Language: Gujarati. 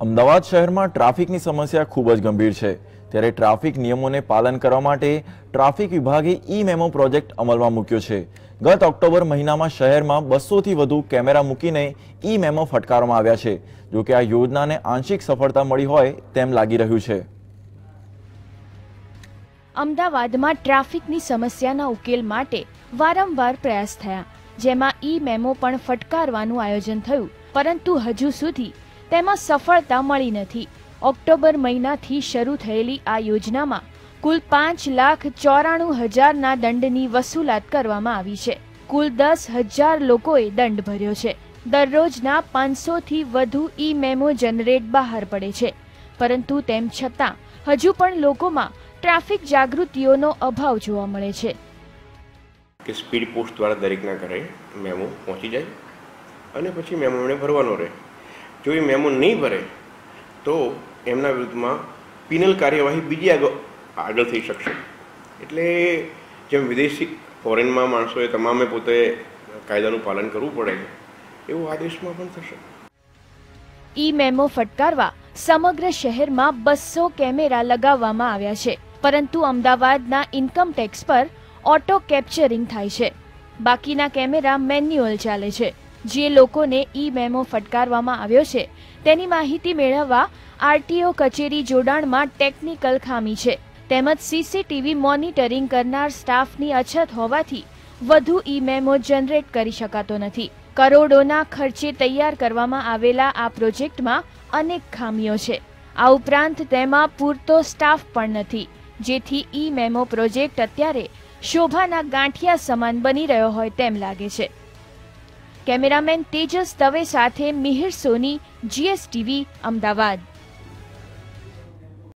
અમદાવાદ શહેરમાં ટ્રાફિકની સમસ્યા ખૂબ જ ગંભીર છે. ત્યારે ટ્રાફિક નિયમોને પાલન કરવા માટે ટ્રાફિક વિભાગે ઈ મેમો પ્રોજેક્ટ અમલમાં મૂક્યો છે. ગત ઓક્ટોબર મહિનામાં શહેરમાં બસોથી વધુ કેમેરા મૂકીને ઈ મેમો ફટકારવામાં આવ્યા છે. જોકે આ યોજનાને આંશિક સફળતા મળી હોય તેમ લાગી રહ્યું છે. અમદાવાદમાં ટ્રાફિકની સમસ્યાના ઉકેલ માટે વારંવાર પ્રયાસ થયા. જેમાં ઈ મેમો પણ ફટકારવાનું આયોજન થયું. પરંતુ હજુ સુધી તેમાં સફળતા મળી નથી. ઓક્ટોબર મહિનાથી શરૂ થયેલી આ યોજનામાં કુલ પાંચ લાખ ચોરાણું હજારના દંડની વસૂલાત કરવામાં આવી છે. કુલ દસ હજાર લોકોએ દંડ ભર્યો છે. દરરોજના પાંચસોથી વધુ ઈ મેમો જનરેટ બહાર પડે છે. પરંતુ તેમ છતાં, હજુ પણ લોકોમાં ટ્રાફિક જાગૃતિઓનો અભાવ જોવા મળે છે. કે સ્પીડ પોસ્ટ દ્વારા દરેકના ઘરે મેમો પહોંચી જાય અને પછી મેમો એમણે ભરવાનો રહે. જો એ મેમો નહીં ભરે, તો એમના વિરુદ્ધમાં પિનલ કાર્યવાહી બીજી આગળ આગળ થઈ શકશે. એટલે જેમ વિદેશી ફોરેનમાં માણસોએ તમામે પોતે કાયદાનું પાલન કરવું પડે, એવું આ દેશમાં પણ થશે. ઈ મેમો ફટકારવા સમગ્ર શહેરમાં બસો કેમેરા લગાવવામાં આવ્યા છે. પરંતુ અમદાવાદના ઇન્કમ ટેક્સ પર ઓટો કેપ્ચરિંગ થાય છે. બાકીના કેમેરા મેન્યુઅલ ચાલે છે. જે લોકોને ઈ મેમો ફટકારવામાં આવ્યો છે, તેની માહિતી મેળવવા આરટીઓ કચેરી જોડાણમાં ટેકનિકલ ખામી છે. તેમજ સીસીટીવી મોનિટરિંગ કરનાર સ્ટાફની અછત હોવાથી વધુ ઈ મેમો જનરેટ કરી શકાતો નથી. કરોડોના ખર્ચે તૈયાર કરવામાં આવેલા આ પ્રોજેક્ટમાં અનેક ખામીઓ છે. આ ઉપરાંત તેમાં પૂરતો સ્ટાફ પણ નથી, જેથી ઈ મેમો પ્રોજેક્ટ અત્યારે શોભાના ગાંઠિયા સમાન બની રહ્યો હોય તેમ લાગે છે. કેમેરામેન તેજસ દવે સાથે મિહિર સોની જીએસટીવી અમદાવાદ.